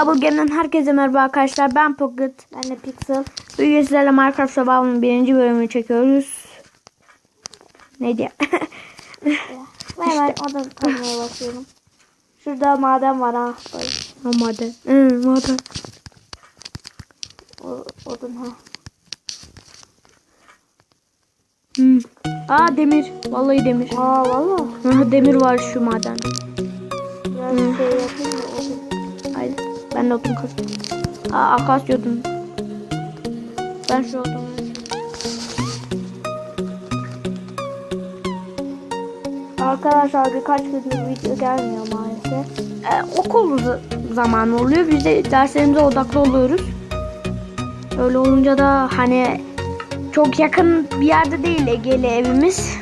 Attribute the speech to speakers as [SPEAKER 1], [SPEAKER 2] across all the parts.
[SPEAKER 1] Double Game'den herkese merhaba arkadaşlar. Ben Pocket.
[SPEAKER 2] Ben de Pixel.
[SPEAKER 1] Bugün sizlerle Minecraft Survival'ın birinci bölümünü çekiyoruz. Neydi ya?
[SPEAKER 2] Ve hemen oda kazmaya bakıyorum. Şurada maden var ha. Böyle
[SPEAKER 1] Ha, maden. Hı, maden.
[SPEAKER 2] o, odun ha.
[SPEAKER 1] Hı. Aa demir. Vallahi demir.
[SPEAKER 2] Aa valla.
[SPEAKER 1] Ha, demir var şu maden. Ben odun kazıyorum. Aa akasya odun. Ben şu odunu.
[SPEAKER 2] Arkadaşlar birkaç gündür video gelmiyor maalesef.
[SPEAKER 1] Ee, okul zamanı oluyor. Biz de derslerimize odaklı oluyoruz. Öyle olunca da hani çok yakın bir yerde değil Ege'li evimiz.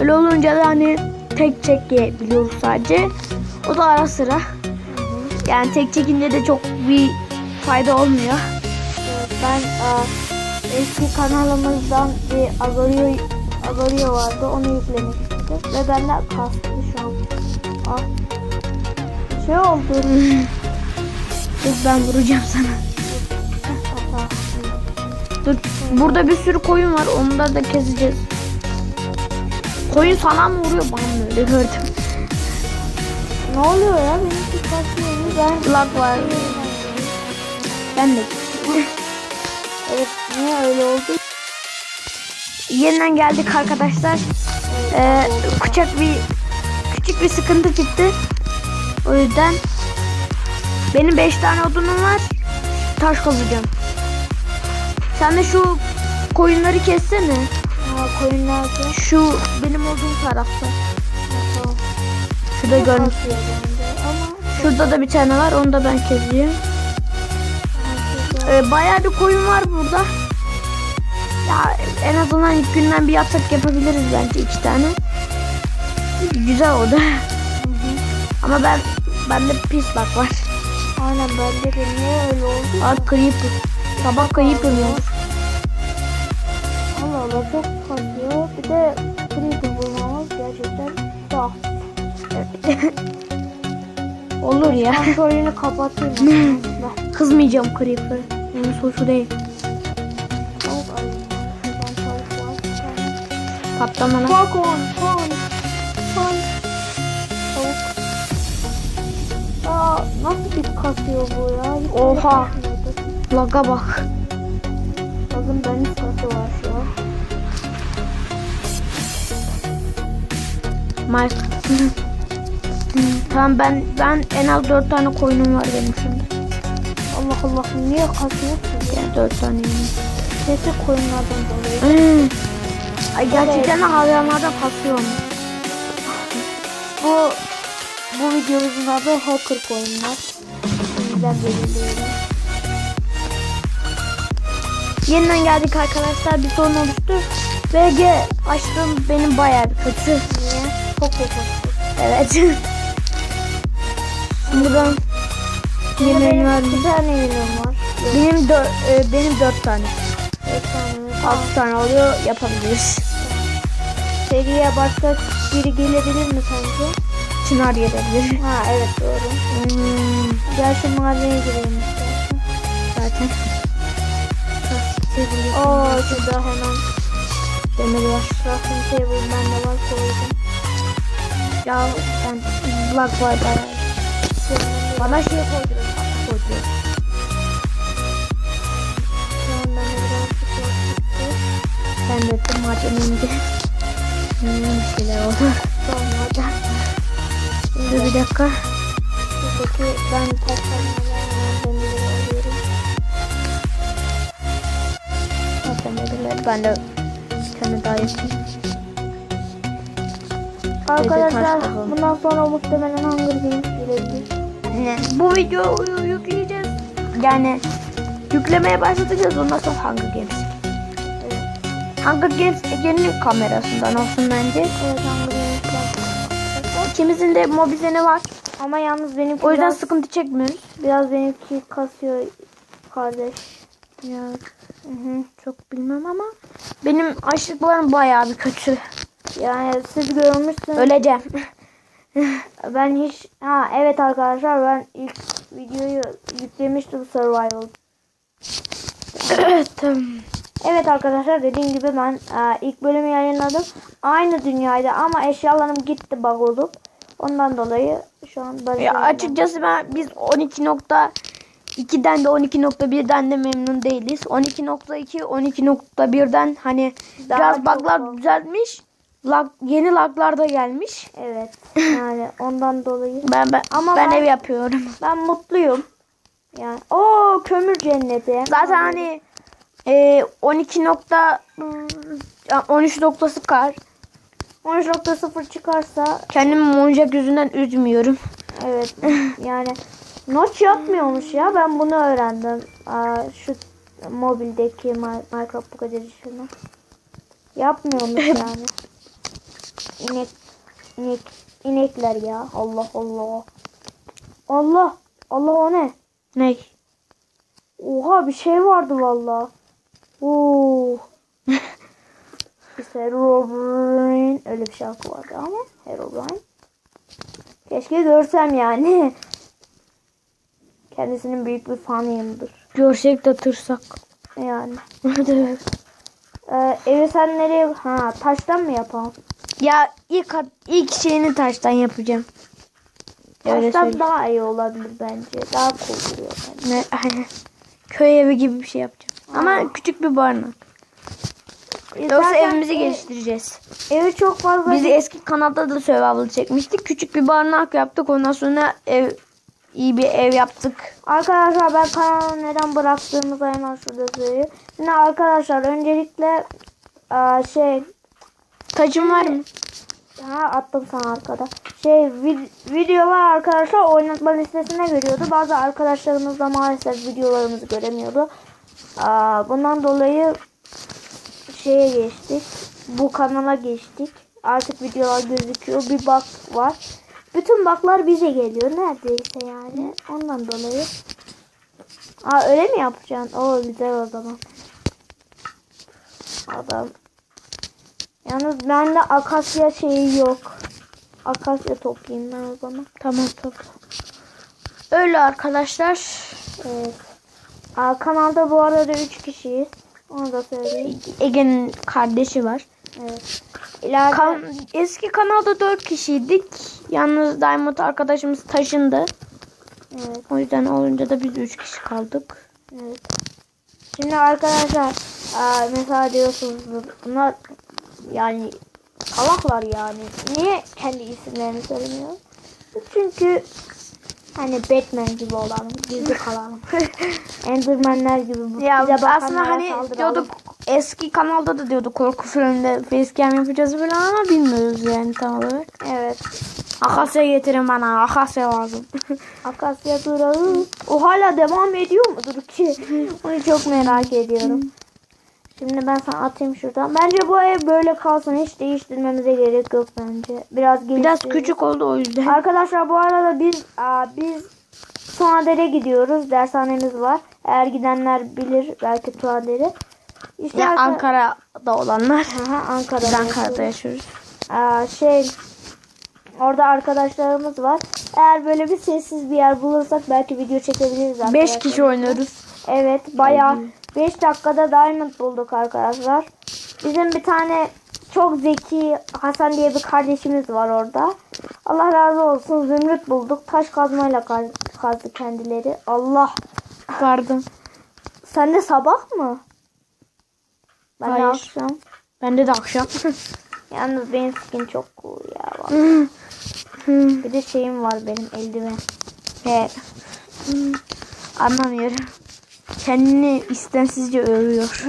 [SPEAKER 1] Öyle olunca da hani tek çekebiliyoruz sadece. O da ara sıra. Yani tek çekince de çok bir fayda olmuyor.
[SPEAKER 2] Ben aa, eski kanalımızdan bir Agorio, Agorio vardı. Onu yüklemek istedim. Ve bende kastı şu an. Aa. Şey oldu.
[SPEAKER 1] Dur ben vuracağım sana. Dur. Burada bir sürü koyun var. Onları da keseceğiz. Koyun sana mı vuruyor? Bana mı öyle gördüm.
[SPEAKER 2] Ne oluyor ya? Benim dikkatli Ben
[SPEAKER 1] Lag var. Ben de.
[SPEAKER 2] Evet niye öyle oldu?
[SPEAKER 1] Yeniden geldik arkadaşlar. Ee, küçük bir küçük bir sıkıntı çıktı. O yüzden benim 5 tane odunum var. Taş kazacağım. Sen de şu koyunları kessene.
[SPEAKER 2] Aa, koyun nerede?
[SPEAKER 1] Şu benim olduğum tarafta. Şurada görmüş. Şurada da bir tane var. Onu da ben keseceğim. Ee, bayağı bir koyun var burada. Ya en azından ilk günden bir yatak yapabiliriz bence iki tane. Güzel o da. Ama ben bende pis bak var.
[SPEAKER 2] Aynen bende de niye öyle oldu?
[SPEAKER 1] Bak creeper. Sabah creeper mı?
[SPEAKER 2] Allah Allah çok kasıyor. Bir de creeper bulmamız gerçekten zor.
[SPEAKER 1] Olur ya.
[SPEAKER 2] Kontrolünü kapatayım.
[SPEAKER 1] Kızmayacağım creeper. Onun suçu değil. Patlamana.
[SPEAKER 2] Bak on, on, on. Tavuk. Aa, nasıl bir kasıyor bu ya? Hiç
[SPEAKER 1] Oha. Laga bak.
[SPEAKER 2] Bakın benim kası var şu an.
[SPEAKER 1] Mike. tamam ben ben en az dört tane koyunum var benim şimdi.
[SPEAKER 2] Allah Allah niye kasıyor ki?
[SPEAKER 1] Yani dört tane. yani.
[SPEAKER 2] Sesi koyunlardan dolayı.
[SPEAKER 1] Hmm. Ay gerçekten de hayvanlardan kasıyor mu?
[SPEAKER 2] Bu bu videomuzun adı Hacker Koyunlar. Şimdiden belirliyorum.
[SPEAKER 1] Yeniden geldik arkadaşlar bir sorun oluştu. VG açtım benim bayağı bir kötü.
[SPEAKER 2] Niye? Çok kötü.
[SPEAKER 1] Evet. Ben yemeğini verdim.
[SPEAKER 2] Bir tane yemeğim var.
[SPEAKER 1] Benim dör, e, benim dört tane.
[SPEAKER 2] Bir tane.
[SPEAKER 1] Altı tane oluyor yapabiliriz.
[SPEAKER 2] Seriye başka biri gelebilir mi sence?
[SPEAKER 1] Çınar gelebilir.
[SPEAKER 2] Ha evet doğru.
[SPEAKER 1] Hmm,
[SPEAKER 2] Gel şu mahalleye girelim istersen.
[SPEAKER 1] zaten.
[SPEAKER 2] Oo şurada hemen
[SPEAKER 1] Demir var.
[SPEAKER 2] crafting table bende var koydum.
[SPEAKER 1] Ya ben lag var bayağı. Bana şey
[SPEAKER 2] birazcık var çıktı.
[SPEAKER 1] Ben de tüm malzememde. Hmm, bir şeyler oldu.
[SPEAKER 2] Sonra
[SPEAKER 1] Dur bir dakika.
[SPEAKER 2] şuradaki ben taşlarımı demirleri alıyorum.
[SPEAKER 1] Demirler. Ben de bir tane daha yapayım.
[SPEAKER 2] Arkadaşlar bundan sonra muhtemelen Hunger Games gelebilir.
[SPEAKER 1] Ne? Bu videoyu yükleyeceğiz. Yani yüklemeye başlatacağız ondan sonra Hunger Games.
[SPEAKER 2] Evet.
[SPEAKER 1] Hunger Games Ege'nin kamerasından olsun bence.
[SPEAKER 2] Evet Hunger Games.
[SPEAKER 1] İkimizin de mobizeni var.
[SPEAKER 2] Ama yalnız benimki
[SPEAKER 1] O yüzden
[SPEAKER 2] biraz,
[SPEAKER 1] sıkıntı çekmiyoruz.
[SPEAKER 2] biraz benimki kasıyor kardeş.
[SPEAKER 1] Ya hı hı, çok bilmem ama benim açlıklarım bayağı bir kötü.
[SPEAKER 2] Yani siz görmüşsünüz.
[SPEAKER 1] Öleceğim.
[SPEAKER 2] Ben hiç ha evet arkadaşlar ben ilk videoyu Optimistic Survival.
[SPEAKER 1] tamam.
[SPEAKER 2] Evet arkadaşlar dediğim gibi ben e, ilk bölümü yayınladım. Aynı dünyaydı ama eşyalarım gitti bug olup. Ondan dolayı şu an
[SPEAKER 1] Ya
[SPEAKER 2] barışıyorum.
[SPEAKER 1] açıkçası ben biz 12.2'den de 12.1'den de memnun değiliz. 12.2 12.1'den hani
[SPEAKER 2] Daha
[SPEAKER 1] biraz bug'lar
[SPEAKER 2] oldu.
[SPEAKER 1] düzeltmiş. Lag, yeni laglar da gelmiş.
[SPEAKER 2] Evet. Yani ondan dolayı.
[SPEAKER 1] Ben ben
[SPEAKER 2] Ama
[SPEAKER 1] ben,
[SPEAKER 2] ben-
[SPEAKER 1] ev yapıyorum.
[SPEAKER 2] Ben mutluyum. Yani o kömür cenneti.
[SPEAKER 1] Zaten hani e, 12 nokta hmm, 13 noktası kar.
[SPEAKER 2] 13.0 çıkarsa
[SPEAKER 1] Kendimi monjak yüzünden üzmüyorum.
[SPEAKER 2] evet yani notch yapmıyormuş ya ben bunu öğrendim. Aa, şu mobildeki Mi- Minecraft bu kadar işini. Yapmıyormuş yani. İnek inek inekler ya. Allah Allah. Allah. Allah o ne?
[SPEAKER 1] Ne?
[SPEAKER 2] Oha bir şey vardı valla. Oo. işte Herobrine öyle bir şarkı vardı ama Herobrine. Keşke görsem yani. Kendisinin büyük bir fanıyımdır.
[SPEAKER 1] Görsek de tırsak.
[SPEAKER 2] Yani.
[SPEAKER 1] Evet.
[SPEAKER 2] Ee, evi sen nereye... Ha taştan mı yapalım?
[SPEAKER 1] Ya ilk ilk şeyini taştan yapacağım. Öyle
[SPEAKER 2] Taştan
[SPEAKER 1] söyleyeyim.
[SPEAKER 2] daha iyi olabilir bence. Daha cool bence.
[SPEAKER 1] Ne, aynen. Köy evi gibi bir şey yapacağım. Ama
[SPEAKER 2] Aa.
[SPEAKER 1] küçük bir barınak.
[SPEAKER 2] E,
[SPEAKER 1] Yoksa evimizi
[SPEAKER 2] ev-
[SPEAKER 1] geliştireceğiz.
[SPEAKER 2] Evi çok fazla...
[SPEAKER 1] Biz eski kanalda da survival çekmiştik. Küçük bir barınak yaptık. Ondan sonra ev iyi bir ev yaptık.
[SPEAKER 2] Arkadaşlar ben kanalı neden bıraktığımızı hemen şurada söyleyeyim. Şimdi arkadaşlar öncelikle şey
[SPEAKER 1] Taşım var mı?
[SPEAKER 2] ha attım sana arkada. Şey vid- videolar arkadaşlar oynatma listesine giriyordu. Bazı arkadaşlarımız da maalesef videolarımızı göremiyordu. Aa, bundan dolayı şeye geçtik. Bu kanala geçtik. Artık videolar gözüküyor. Bir bak var. Bütün baklar bize geliyor neredeyse yani. Ondan dolayı. Aa öyle mi yapacaksın? Oo güzel o zaman. Adam. Yalnız bende akasya şeyi yok. Akasya toplayayım ben o zaman.
[SPEAKER 1] Tamam topla. Öyle arkadaşlar.
[SPEAKER 2] Evet. Aa, kanalda bu arada 3 kişiyiz. Onu da söyleyeyim.
[SPEAKER 1] Ege'nin kardeşi var.
[SPEAKER 2] Evet. İleride
[SPEAKER 1] Kan- eski kanalda 4 kişiydik. Yalnız Diamond arkadaşımız taşındı.
[SPEAKER 2] evet,
[SPEAKER 1] O yüzden olunca da biz 3 kişi kaldık.
[SPEAKER 2] evet. Şimdi arkadaşlar aa, mesela diyorsunuz bunlar yani salaklar yani. Niye kendi isimlerini söylemiyor? Çünkü hani Batman gibi olalım, gizli kalalım. Enderman'ler gibi bu-
[SPEAKER 1] Ya
[SPEAKER 2] bize
[SPEAKER 1] aslında hani
[SPEAKER 2] saldıralım.
[SPEAKER 1] diyorduk eski kanalda da diyorduk korku filminde facecam yapacağız falan ama bilmiyoruz yani tam olarak.
[SPEAKER 2] Evet.
[SPEAKER 1] Akasya getirin bana. Akasya lazım.
[SPEAKER 2] Akasya durağı. O hala devam ediyor mudur ki? Onu çok merak ediyorum. Şimdi ben sana atayım şuradan. Bence bu ev böyle kalsın. Hiç değiştirmemize gerek yok bence. Biraz
[SPEAKER 1] Biraz küçük oldu o yüzden.
[SPEAKER 2] Arkadaşlar bu arada biz aa, biz Tuander'e gidiyoruz. Dershanemiz var. Eğer gidenler bilir belki Tuander'i. İşte
[SPEAKER 1] Ya
[SPEAKER 2] arka-
[SPEAKER 1] Ankara'da olanlar.
[SPEAKER 2] Aha, Ankara'da.
[SPEAKER 1] Biz Ankara'da
[SPEAKER 2] yaşıyoruz. Aa, şey orada arkadaşlarımız var. Eğer böyle bir sessiz bir yer bulursak belki video çekebiliriz
[SPEAKER 1] 5
[SPEAKER 2] arkadaşlar.
[SPEAKER 1] kişi oynuyoruz.
[SPEAKER 2] Evet bayağı 5 dakikada diamond bulduk arkadaşlar. Bizim bir tane çok zeki Hasan diye bir kardeşimiz var orada. Allah razı olsun zümrüt bulduk. Taş kazmayla kaz- kazdı kendileri. Allah.
[SPEAKER 1] Pardon.
[SPEAKER 2] Sen de sabah mı? Ben de
[SPEAKER 1] Hayır.
[SPEAKER 2] akşam.
[SPEAKER 1] Bende de akşam.
[SPEAKER 2] Yalnız benim skin çok cool ya. vallahi. Bir de şeyim var benim eldiven.
[SPEAKER 1] He. Anlamıyorum. Kendini istensizce övüyor.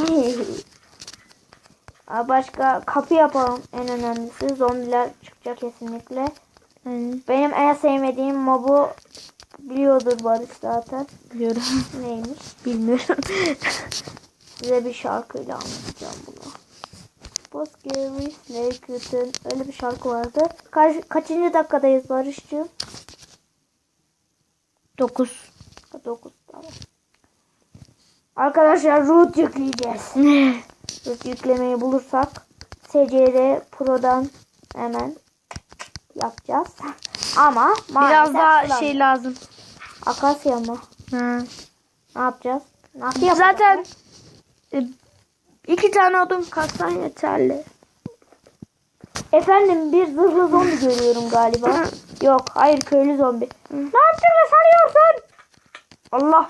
[SPEAKER 2] Başka kapı yapalım en önemlisi. Zombiler çıkacak kesinlikle. Benim en sevmediğim mobu biliyordur Barış zaten.
[SPEAKER 1] biliyorum.
[SPEAKER 2] Neymiş?
[SPEAKER 1] Bilmiyorum.
[SPEAKER 2] Size bir şarkıyla anlatacağım bunu. Boskevi Snake'ın öyle bir şarkı vardı. Kaç, kaçıncı dakikadayız Barış'cığım?
[SPEAKER 1] 9.
[SPEAKER 2] 9 tamam. Arkadaşlar root yükleyeceğiz. Root yüklemeyi bulursak SCR Pro'dan hemen yapacağız. Ama
[SPEAKER 1] Biraz daha
[SPEAKER 2] bulamıyorum.
[SPEAKER 1] şey lazım.
[SPEAKER 2] Akasya mı?
[SPEAKER 1] Ha.
[SPEAKER 2] Ne yapacağız? Nasıl yapacağız?
[SPEAKER 1] Zaten e, iki tane odun kastan yeterli.
[SPEAKER 2] Efendim bir zırhlı zombi görüyorum galiba. Yok hayır köylü zombi. Ne yaptın da sarıyorsun? Allah.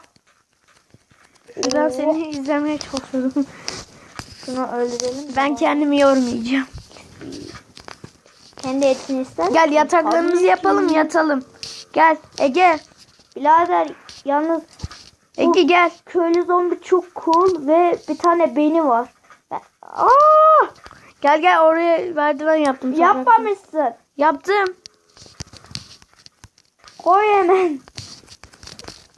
[SPEAKER 1] Ben seni izlemeye çalışıyorum.
[SPEAKER 2] Şunu öldürelim.
[SPEAKER 1] Ben kendimi yormayacağım.
[SPEAKER 2] Kendi etini ister.
[SPEAKER 1] Gel yataklarımızı yapalım yatalım. Gel Ege.
[SPEAKER 2] Birader yalnız
[SPEAKER 1] Ege gel.
[SPEAKER 2] köylü zombi çok cool ve bir tane beyni var. Ben... Aa!
[SPEAKER 1] Gel gel oraya merdiven yaptım.
[SPEAKER 2] Yapmamışsın.
[SPEAKER 1] Yaptım.
[SPEAKER 2] Koy hemen.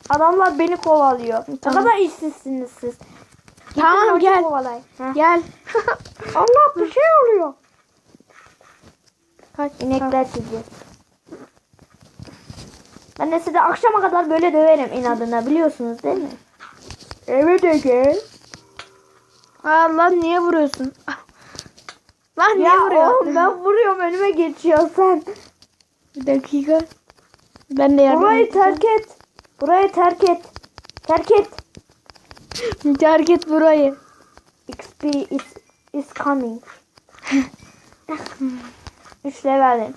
[SPEAKER 2] Adamlar beni kovalıyor.
[SPEAKER 1] Tamam.
[SPEAKER 2] Ne kadar işsizsiniz siz. Gidin
[SPEAKER 1] Tamam, gel.
[SPEAKER 2] kovalayın. Heh.
[SPEAKER 1] Gel.
[SPEAKER 2] Allah bir şey oluyor.
[SPEAKER 1] Kaç
[SPEAKER 2] İnekler sizi. Ben de sizi akşama kadar böyle döverim inadına biliyorsunuz değil mi? Evet Ege.
[SPEAKER 1] Aa, lan niye vuruyorsun? Lan niye
[SPEAKER 2] Ya
[SPEAKER 1] vuruyorsun?
[SPEAKER 2] oğlum ben vuruyorum önüme geçiyor sen.
[SPEAKER 1] Bir dakika. Ben de yardım edeceğim.
[SPEAKER 2] terk et. Burayı terk et. Terk et.
[SPEAKER 1] Terk et burayı.
[SPEAKER 2] XP is, is coming. 3 levelim.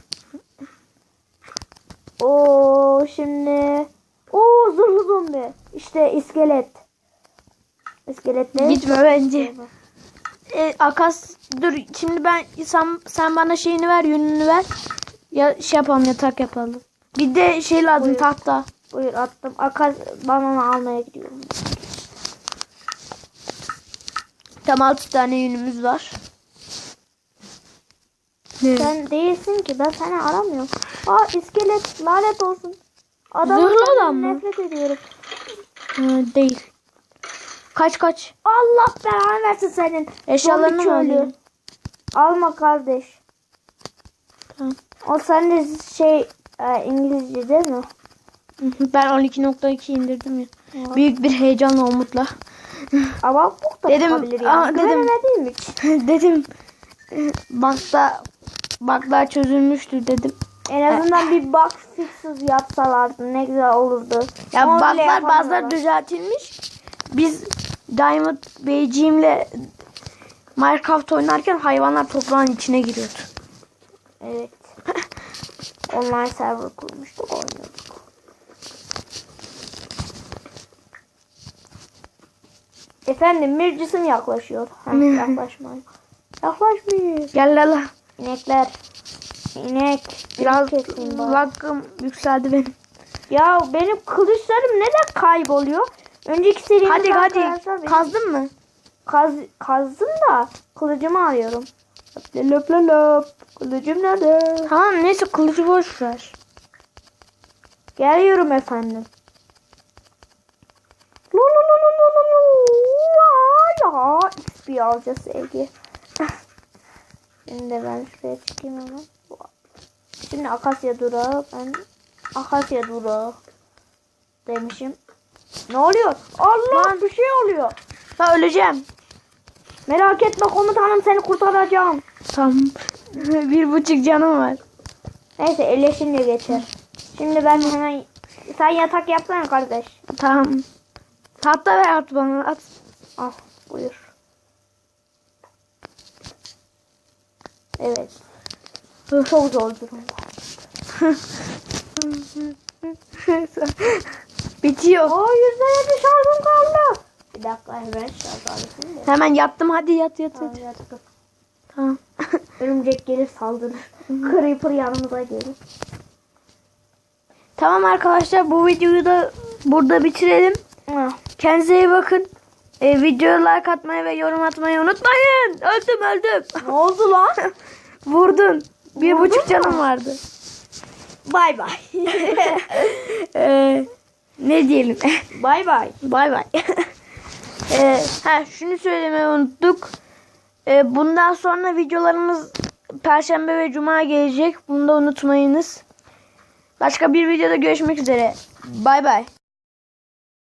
[SPEAKER 2] Oo şimdi. Oo zırhlı zombi. İşte iskelet. İskeletler.
[SPEAKER 1] Gitme bence. E, Akas dur şimdi ben sen sen bana şeyini ver yününü ver. Ya şey yapalım yatak yapalım. Bir de şey lazım
[SPEAKER 2] Buyur.
[SPEAKER 1] tahta.
[SPEAKER 2] Buyur attım. Akaz banana almaya gidiyorum.
[SPEAKER 1] Tam 6 tane yünümüz var. Ne?
[SPEAKER 2] Sen değilsin ki ben seni aramıyorum. Aa iskelet lanet olsun. Adam
[SPEAKER 1] Zırhlı adam mı?
[SPEAKER 2] Nefret ediyorum.
[SPEAKER 1] Ha, değil. Kaç kaç.
[SPEAKER 2] Allah belanı versin senin.
[SPEAKER 1] Eşyalarını mı alayım?
[SPEAKER 2] Alma kardeş.
[SPEAKER 1] Tamam.
[SPEAKER 2] O sende şey e, İngilizce değil mi?
[SPEAKER 1] Ben 12.2 indirdim ya.
[SPEAKER 2] Ya.
[SPEAKER 1] Büyük bir heyecanla umutla.
[SPEAKER 2] Ama bu da
[SPEAKER 1] Dedim,
[SPEAKER 2] çıkabilir
[SPEAKER 1] aa,
[SPEAKER 2] yani.
[SPEAKER 1] dedim.
[SPEAKER 2] İçin.
[SPEAKER 1] dedim. Bakta baklar çözülmüştür dedim.
[SPEAKER 2] En azından bir bug fixes yapsalardı ne güzel olurdu.
[SPEAKER 1] Ya
[SPEAKER 2] Onu yapamıyorlar.
[SPEAKER 1] bazıları düzeltilmiş. Biz Diamond Beyciğimle Minecraft oynarken hayvanlar toprağın içine giriyordu.
[SPEAKER 2] Evet. Online server kurmuştuk oynuyorduk. Efendim bir cisim yaklaşıyor. Heh, yaklaşmayın. Yaklaşmıyor.
[SPEAKER 1] Gel la la.
[SPEAKER 2] İnekler. İnek.
[SPEAKER 1] Biraz lakım yükseldi benim.
[SPEAKER 2] Ya benim kılıçlarım neden kayboluyor? Önceki serimde
[SPEAKER 1] Hadi hadi.
[SPEAKER 2] benim
[SPEAKER 1] Kazdın mı?
[SPEAKER 2] kaz, kazdım da kılıcımı arıyorum. Löp löp löp löp. Kılıcım nerede?
[SPEAKER 1] Tamam neyse kılıcı boş ver.
[SPEAKER 2] Geliyorum efendim. XP alacağız sevgi. Şimdi ben şuraya çıkayım hemen. Şimdi Akasya durağı. Ben Akasya durağı demişim. Ne oluyor? Allah
[SPEAKER 1] Lan.
[SPEAKER 2] bir şey oluyor.
[SPEAKER 1] Ha öleceğim.
[SPEAKER 2] Merak etme komutanım seni kurtaracağım.
[SPEAKER 1] Tamam. bir buçuk canım var.
[SPEAKER 2] Neyse eleşinle geçer. Şimdi ben hemen sen yatak yapsana kardeş.
[SPEAKER 1] Tamam. Tahta ver at bana at.
[SPEAKER 2] Al buyur. Evet. Çok zor durum.
[SPEAKER 1] Bitiyor.
[SPEAKER 2] Yüzde yedi şarjım kaldı. Bir dakika hemen şarj alayım da.
[SPEAKER 1] Hemen yattım hadi yat yat
[SPEAKER 2] Tamam,
[SPEAKER 1] yat.
[SPEAKER 2] yattık.
[SPEAKER 1] Tamam.
[SPEAKER 2] Örümcek gelir saldırır. Creeper yanımıza gelir.
[SPEAKER 1] tamam arkadaşlar bu videoyu da burada bitirelim. Kendinize iyi bakın. Ee, videoya like atmayı ve yorum atmayı unutmayın. Öldüm öldüm.
[SPEAKER 2] Ne oldu lan?
[SPEAKER 1] Vurdun. Bir
[SPEAKER 2] Vurdun
[SPEAKER 1] buçuk
[SPEAKER 2] mu?
[SPEAKER 1] canım vardı.
[SPEAKER 2] Bay bay.
[SPEAKER 1] Ee, ne diyelim?
[SPEAKER 2] Bay bay.
[SPEAKER 1] bay bay. ee, ha, şunu söylemeyi unuttuk. Ee, bundan sonra videolarımız Perşembe ve Cuma gelecek. Bunu da unutmayınız. Başka bir videoda görüşmek üzere. Bay bay.